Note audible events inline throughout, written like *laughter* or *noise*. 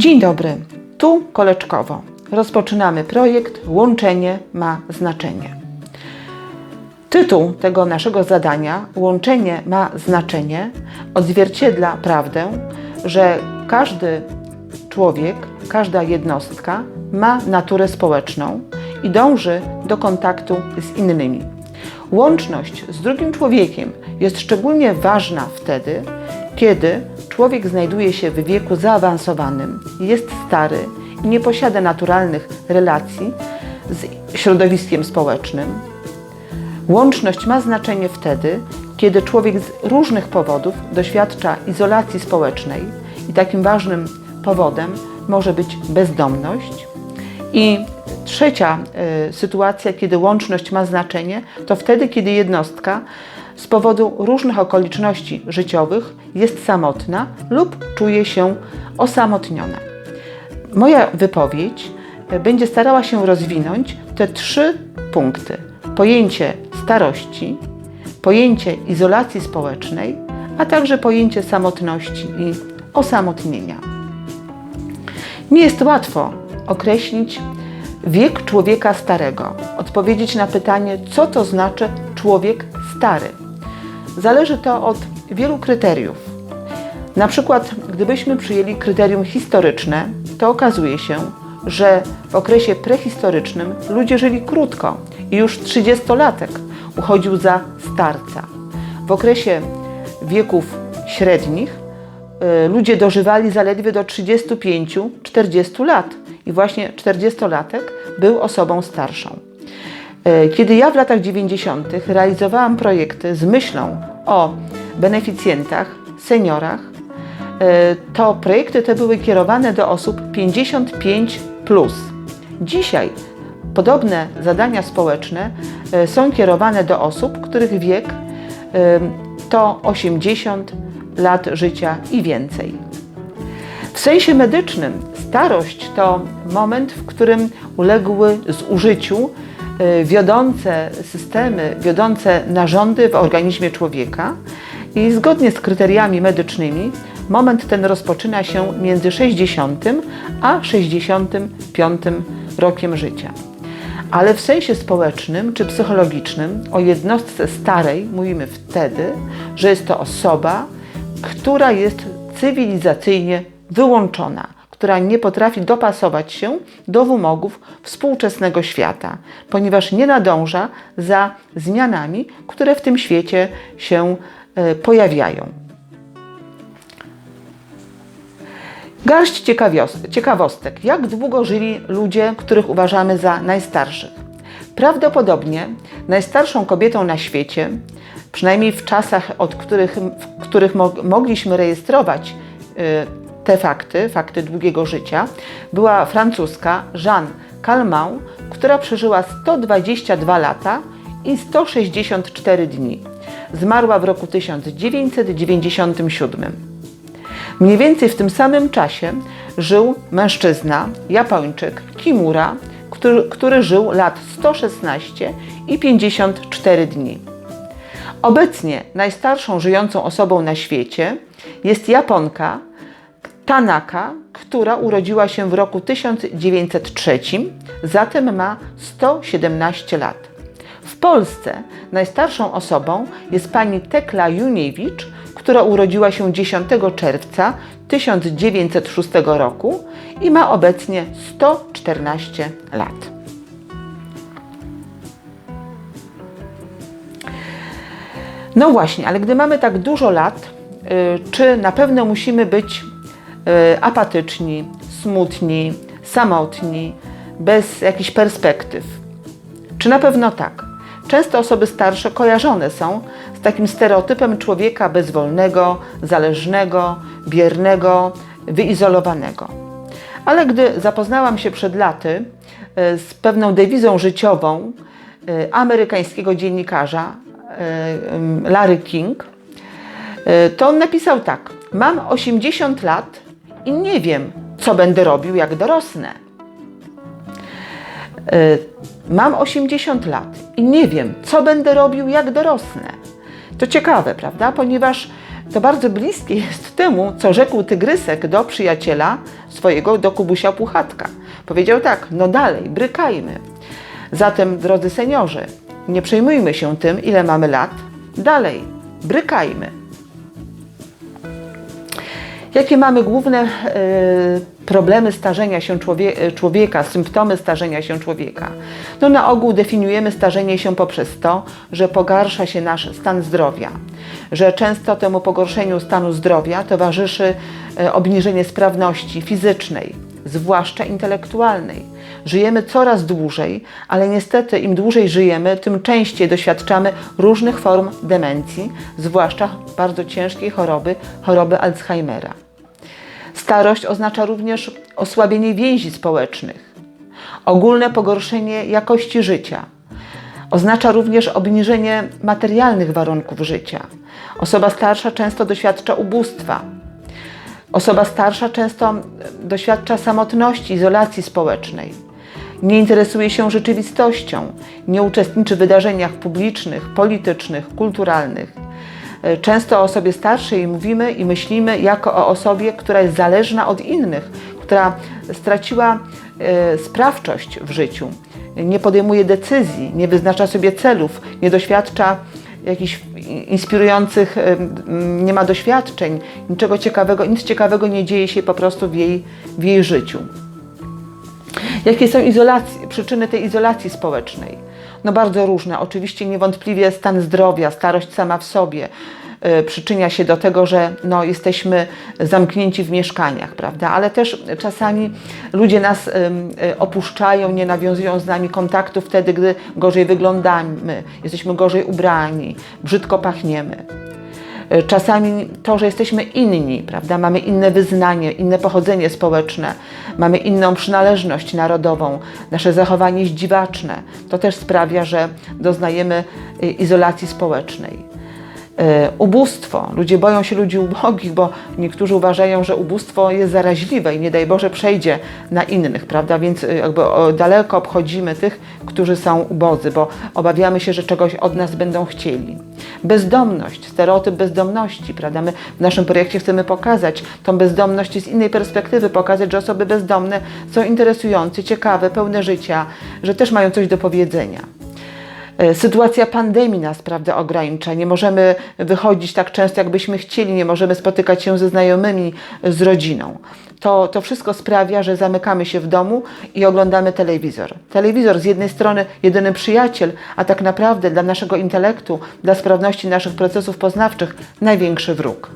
Dzień dobry, tu Koleczkowo. Rozpoczynamy projekt Łączenie ma znaczenie. Tytuł tego naszego zadania, Łączenie ma znaczenie, odzwierciedla prawdę, że każdy człowiek, każda jednostka ma naturę społeczną i dąży do kontaktu z innymi. Łączność z drugim człowiekiem jest szczególnie ważna wtedy, kiedy człowiek znajduje się w wieku zaawansowanym, jest stary i nie posiada naturalnych relacji z środowiskiem społecznym. Łączność ma znaczenie wtedy, kiedy człowiek z różnych powodów doświadcza izolacji społecznej i takim ważnym powodem może być bezdomność. I trzecia y, sytuacja, kiedy łączność ma znaczenie, to wtedy, kiedy jednostka z powodu różnych okoliczności życiowych jest samotna lub czuje się osamotniona. Moja wypowiedź y, będzie starała się rozwinąć te trzy punkty: pojęcie starości, pojęcie izolacji społecznej, a także pojęcie samotności i osamotnienia. Nie jest łatwo określić wiek człowieka starego, odpowiedzieć na pytanie, co to znaczy człowiek stary. Zależy to od wielu kryteriów. Na przykład, gdybyśmy przyjęli kryterium historyczne, to okazuje się, że w okresie prehistorycznym ludzie żyli krótko i już 30-latek uchodził za starca. W okresie wieków średnich y, ludzie dożywali zaledwie do 35-40 lat i właśnie 40-latek był osobą starszą. Y, Kiedy ja w latach 90. realizowałam projekty z myślą o beneficjentach, seniorach, y, to projekty te były kierowane do osób 55. Plus. Dzisiaj podobne zadania społeczne y, są kierowane do osób, których wiek to 80 lat życia i więcej. W sensie medycznym starość to moment, w którym uległy zużyciu wiodące systemy, wiodące narządy w organizmie człowieka i zgodnie z kryteriami medycznymi moment ten rozpoczyna się między 60 a 65 rokiem życia. Ale w sensie społecznym czy psychologicznym o jednostce starej mówimy wtedy, że jest to osoba, która jest cywilizacyjnie wyłączona, która nie potrafi dopasować się do wymogów współczesnego świata, ponieważ nie nadąża za zmianami, które w tym świecie się e, pojawiają. Garść ciekawostek. Jak długo żyli ludzie, których uważamy za najstarszych? Prawdopodobnie najstarszą kobietą na świecie, przynajmniej w czasach, od których, w których mo- mogliśmy rejestrować y, te fakty, fakty długiego życia, była francuska Jeanne Calment, która przeżyła 122 lata i 164 dni. Zmarła w roku 1997. Mniej więcej w tym samym czasie żył mężczyzna, Japończyk Kimura, który, który żył lat 116 i 54 dni. Obecnie najstarszą żyjącą osobą na świecie jest Japonka Tanaka, która urodziła się w roku 1903, zatem ma 117 lat. W Polsce najstarszą osobą jest pani Tekla Juniewicz, która urodziła się 10 czerwca 1906 roku i ma obecnie 114 lat. No właśnie, ale gdy mamy tak dużo lat, y, czy na pewno musimy być apatyczni, smutni, samotni, bez jakichś perspektyw? Czy na pewno tak? Często osoby starsze kojarzone są z takim stereotypem człowieka bezwolnego, zależnego, biernego, wyizolowanego. Ale gdy zapoznałam się przed laty e, z pewną dewizą życiową e, amerykańskiego dziennikarza e, Larry King, e, to on napisał tak: Mam 80 lat i nie wiem, co będę robił, jak dorosnę. E, Mam 80 lat i nie wiem, co będę robił, jak dorosnę. To ciekawe, prawda? Ponieważ to bardzo bliskie *laughs* jest temu, co rzekł tygrysek do przyjaciela swojego, do Kubusia Puchatka. Powiedział tak, no dalej, brykajmy. Zatem, drodzy seniorzy, nie przejmujmy się tym, ile mamy lat, dalej, brykajmy. Jakie mamy główne e, problemy starzenia się e, człowieka, symptomy starzenia się człowieka? No na ogół definiujemy starzenie się poprzez to, że pogarsza się nasz stan zdrowia, że często temu pogorszeniu stanu zdrowia towarzyszy e, obniżenie sprawności fizycznej, zwłaszcza intelektualnej. Żyjemy coraz dłużej, ale niestety im dłużej żyjemy, tym częściej doświadczamy różnych form demencji, zwłaszcza bardzo ciężkiej choroby, choroby Alzheimera. Starość oznacza również osłabienie więzi społecznych, ogólne pogorszenie jakości życia. Oznacza również obniżenie materialnych warunków życia. Osoba starsza często doświadcza ubóstwa. Osoba starsza często doświadcza samotności, izolacji społecznej nie interesuje się rzeczywistością, nie uczestniczy w wydarzeniach publicznych, politycznych, kulturalnych. E, Często o osobie starszej mówimy i myślimy jako o osobie, która jest zależna od innych, która straciła e, sprawczość w życiu, nie podejmuje decyzji, nie wyznacza sobie celów, nie doświadcza jakichś inspirujących, nie ma doświadczeń, niczego ciekawego, nic ciekawego nie dzieje się po prostu w jej, w jej życiu. Jakie są izolacji, przyczyny tej izolacji społecznej? No bardzo różne. Oczywiście niewątpliwie stan zdrowia, starość sama w sobie przyczynia się do tego, że no, jesteśmy zamknięci w mieszkaniach, prawda? Ale też czasami ludzie nas y, y, opuszczają, nie nawiązują z nami kontaktu wtedy, gdy gorzej wyglądamy, jesteśmy gorzej ubrani, brzydko pachniemy. Czasami to, że jesteśmy inni, prawda? Mamy inne wyznanie, inne pochodzenie społeczne, mamy inną przynależność narodową, nasze zachowanie jest dziwaczne. To też sprawia, że doznajemy y, izolacji społecznej. E, Ubóstwo. Ludzie boją się ludzi ubogich, bo niektórzy uważają, że ubóstwo jest zaraźliwe i nie daj Boże przejdzie na innych, prawda? Więc y, jakby daleko obchodzimy tych, którzy są ubodzy, bo obawiamy się, że czegoś od nas będą chcieli. Bezdomność, stereotyp bezdomności, prawda? My w naszym projekcie chcemy pokazać tą bezdomność z innej perspektywy, pokazać, że osoby bezdomne są interesujące, ciekawe, pełne życia, że też mają coś do powiedzenia. E, Sytuacja pandemii nas prawda, ogranicza. Nie możemy wychodzić tak często, jakbyśmy chcieli, nie możemy spotykać się ze znajomymi, z rodziną. To, to wszystko sprawia, że zamykamy się w domu i oglądamy telewizor. Telewizor z jednej strony jedyny przyjaciel, a tak naprawdę dla naszego intelektu, dla sprawności naszych procesów poznawczych największy wróg.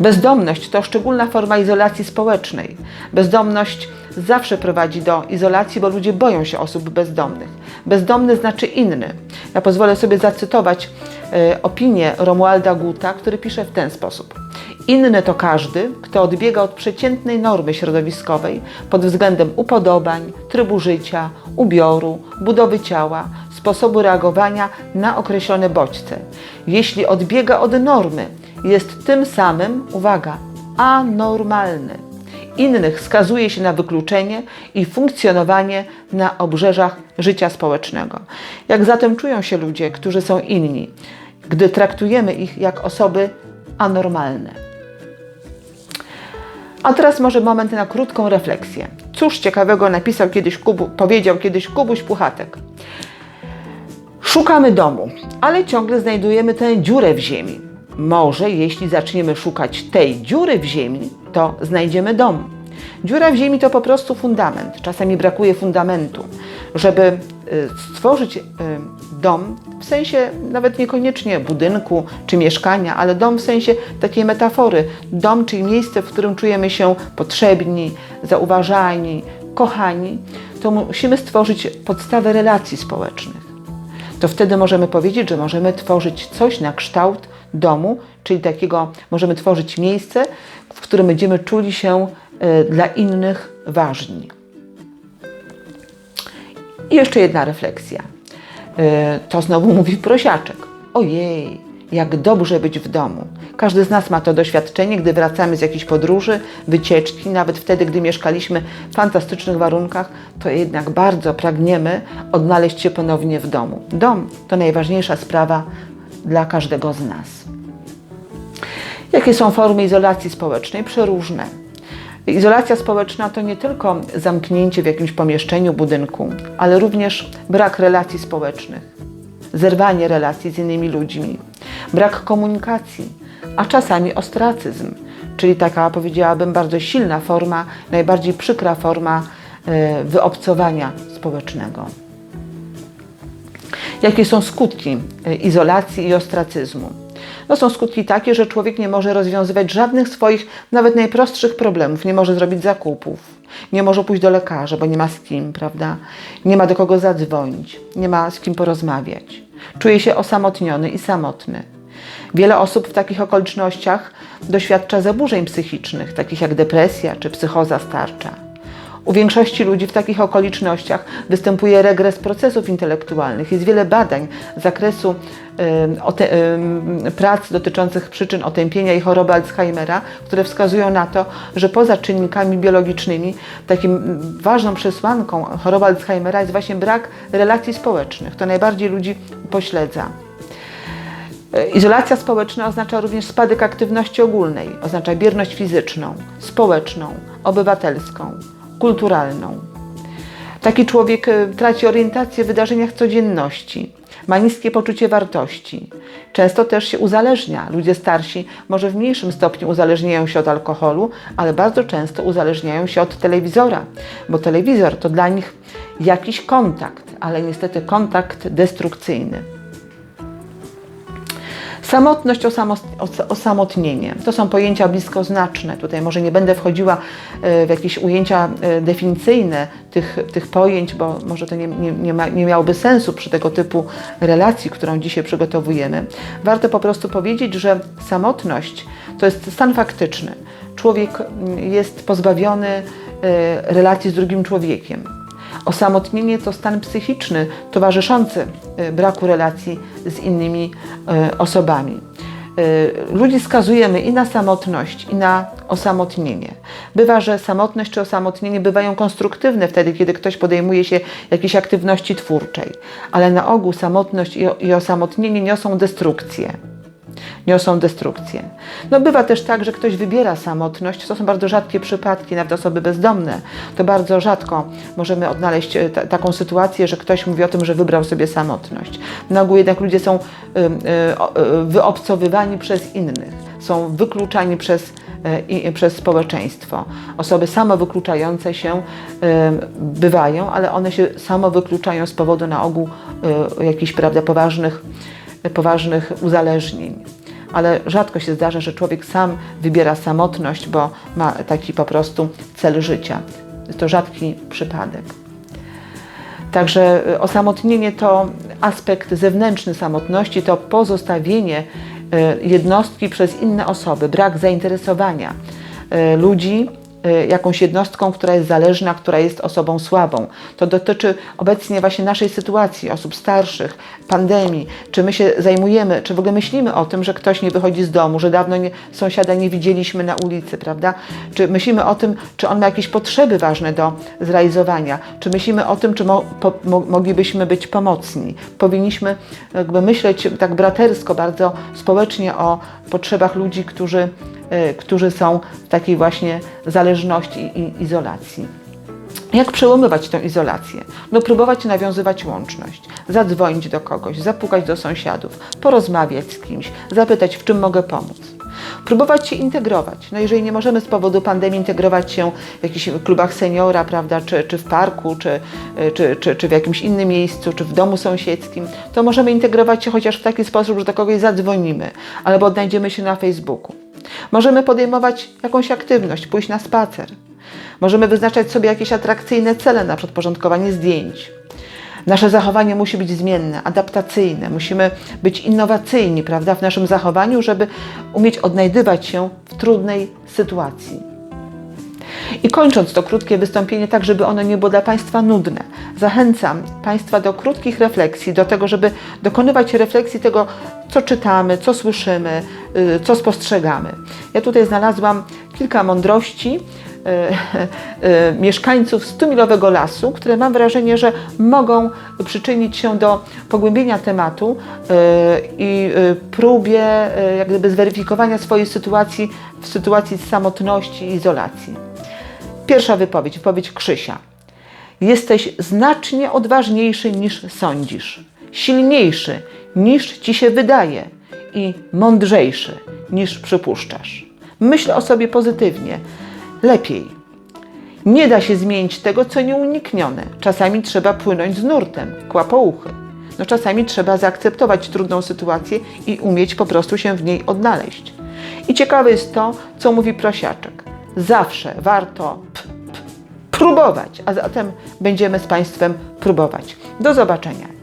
Bezdomność to szczególna forma izolacji społecznej. Bezdomność zawsze prowadzi do izolacji, bo ludzie boją się osób bezdomnych. Bezdomny znaczy inny. Ja pozwolę sobie zacytować e, opinię Romualda Guta, który pisze w ten sposób. Inny to każdy, kto odbiega od przeciętnej normy środowiskowej pod względem upodobań, trybu życia, ubioru, budowy ciała, sposobu reagowania na określone bodźce. Jeśli odbiega od normy, jest tym samym, uwaga, anormalny. Innych skazuje się na wykluczenie i funkcjonowanie na obrzeżach życia społecznego. Jak zatem czują się ludzie, którzy są inni, gdy traktujemy ich jak osoby anormalne? A teraz może moment na krótką refleksję. Cóż ciekawego napisał kiedyś Kubu, powiedział kiedyś Kubuś Puchatek. Szukamy domu, ale ciągle znajdujemy tę dziurę w ziemi. Może jeśli zaczniemy szukać tej dziury w ziemi, to znajdziemy dom. Dziura w ziemi to po prostu fundament. Czasami brakuje fundamentu. Żeby y, stworzyć y, dom, w sensie nawet niekoniecznie budynku czy mieszkania, ale dom w sensie takiej metafory. Dom, czyli miejsce, w którym czujemy się potrzebni, zauważani, kochani, to musimy stworzyć podstawę relacji społecznych to wtedy możemy powiedzieć, że możemy tworzyć coś na kształt domu, czyli takiego, możemy tworzyć miejsce, w którym będziemy czuli się e, dla innych ważni. I jeszcze jedna refleksja. E, To znowu *laughs* mówi prosiaczek. Ojej, jak dobrze być w domu. Każdy z nas ma to doświadczenie, gdy wracamy z jakiejś podróży, wycieczki, nawet wtedy, gdy mieszkaliśmy w fantastycznych warunkach, to jednak bardzo pragniemy odnaleźć się ponownie w domu. Dom to najważniejsza sprawa dla każdego z nas. Jakie są formy izolacji społecznej? Przeróżne. Izolacja społeczna to nie tylko zamknięcie w jakimś pomieszczeniu, budynku, ale również brak relacji społecznych, zerwanie relacji z innymi ludźmi, brak komunikacji, a czasami ostracyzm, czyli taka, powiedziałabym, bardzo silna forma, najbardziej przykra forma e, wyobcowania społecznego. Jakie są skutki e, izolacji i ostracyzmu? No są skutki takie, że człowiek nie może rozwiązywać żadnych swoich, nawet najprostszych problemów. Nie może zrobić zakupów, nie może pójść do lekarza, bo nie ma z kim, prawda? Nie ma do kogo zadzwonić, nie ma z kim porozmawiać. Czuje się osamotniony i samotny. Wiele osób w takich okolicznościach doświadcza zaburzeń psychicznych, takich jak depresja czy psychoza starcza. U większości ludzi w takich okolicznościach występuje regres procesów intelektualnych. Jest wiele badań z zakresu prac dotyczących przyczyn otępienia i choroby Alzheimera, które wskazują na to, że poza czynnikami biologicznymi takim ważną przesłanką choroby Alzheimera jest właśnie brak relacji społecznych. To najbardziej ludzi pośledza. Izolacja społeczna oznacza również spadek aktywności ogólnej, oznacza bierność fizyczną, społeczną, obywatelską, kulturalną. Taki człowiek e, traci orientację w wydarzeniach codzienności, ma niskie poczucie wartości. Często też się uzależnia. Ludzie starsi może w mniejszym stopniu uzależniają się od alkoholu, ale bardzo często uzależniają się od telewizora, bo telewizor to dla nich jakiś kontakt, ale niestety kontakt destrukcyjny. Samotność, osamo, os- osamotnienie to są pojęcia bliskoznaczne. Tutaj może nie będę wchodziła e, w jakieś ujęcia e, definicyjne tych, tych pojęć, bo może to nie, nie, nie, ma, nie miałoby sensu przy tego typu relacji, którą dzisiaj przygotowujemy. Warto po prostu powiedzieć, że samotność to jest stan faktyczny. Człowiek mm, jest pozbawiony e, relacji z drugim człowiekiem. Osamotnienie to stan psychiczny towarzyszący y, braku relacji z innymi y, osobami. Y, Ludzi skazujemy i na samotność, i na osamotnienie. Bywa, że samotność czy osamotnienie bywają konstruktywne wtedy, kiedy ktoś podejmuje się jakiejś aktywności twórczej, ale na ogół samotność i, i osamotnienie niosą destrukcję niosą destrukcję. No bywa też tak, że ktoś wybiera samotność. To są bardzo rzadkie przypadki, nawet osoby bezdomne. To bardzo rzadko możemy odnaleźć e, ta, taką sytuację, że ktoś mówi o tym, że wybrał sobie samotność. Na ogół jednak ludzie są y, y, y, wyobcowywani przez innych, są wykluczani przez, e, przez społeczeństwo. Osoby samowykluczające się e, bywają, ale one się samowykluczają z powodu na ogół jakichś prawda, poważnych poważnych uzależnień. Ale rzadko się zdarza, że człowiek sam wybiera samotność, bo ma taki po prostu cel życia. To rzadki przypadek. Także y, osamotnienie to aspekt zewnętrzny samotności, to pozostawienie y, jednostki przez inne osoby, brak zainteresowania y, ludzi jakąś jednostką, która jest zależna, która jest osobą słabą. To dotyczy obecnie właśnie naszej sytuacji, osób starszych, pandemii. Czy my się zajmujemy, czy w ogóle myślimy o tym, że ktoś nie wychodzi z domu, że dawno nie, sąsiada nie widzieliśmy na ulicy, prawda? Czy myślimy o tym, czy on ma jakieś potrzeby ważne do zrealizowania? Czy myślimy o tym, czy mo, po, mo, moglibyśmy być pomocni? Powinniśmy jakby myśleć tak bratersko, bardzo społecznie o potrzebach ludzi, którzy y, którzy są w takiej właśnie zależności i izolacji. Jak przełamywać tę izolację? No próbować nawiązywać łączność, zadzwonić do kogoś, zapukać do sąsiadów, porozmawiać z kimś, zapytać, w czym mogę pomóc. Próbować się integrować. No jeżeli nie możemy z powodu pandemii integrować się w jakichś klubach seniora, prawda, czy, czy w parku, czy, czy, czy, czy w jakimś innym miejscu, czy w domu sąsiedzkim, to możemy integrować się chociaż w taki sposób, że do kogoś zadzwonimy, albo odnajdziemy się na Facebooku. Możemy podejmować jakąś aktywność, pójść na spacer. Możemy wyznaczać sobie jakieś atrakcyjne cele, na przykład porządkowanie zdjęć. Nasze zachowanie musi być zmienne, adaptacyjne. Musimy być innowacyjni, prawda, w naszym zachowaniu, żeby umieć odnajdywać się w trudnej sytuacji. I kończąc to krótkie wystąpienie, tak żeby ono nie było dla Państwa nudne, zachęcam Państwa do krótkich refleksji, do tego, żeby dokonywać refleksji tego, co czytamy, co słyszymy, y, co spostrzegamy. Ja tutaj znalazłam kilka mądrości e, e, mieszkańców Stumilowego Lasu, które mam wrażenie, że mogą przyczynić się do pogłębienia tematu i próbie jak gdyby zweryfikowania swojej sytuacji w sytuacji samotności i izolacji. Pierwsza wypowiedź, wypowiedź Krzysia. Jesteś znacznie odważniejszy niż sądzisz, silniejszy niż ci się wydaje i mądrzejszy niż przypuszczasz. Myśl o sobie pozytywnie, lepiej. Nie da się zmienić tego, co nieuniknione. Czasami trzeba płynąć z nurtem, kłapouchy. No czasami trzeba zaakceptować trudną sytuację i umieć po prostu się w niej odnaleźć. I ciekawe jest to, co mówi prosiaczek. Zawsze warto próbować, a zatem będziemy z Państwem próbować. Do zobaczenia.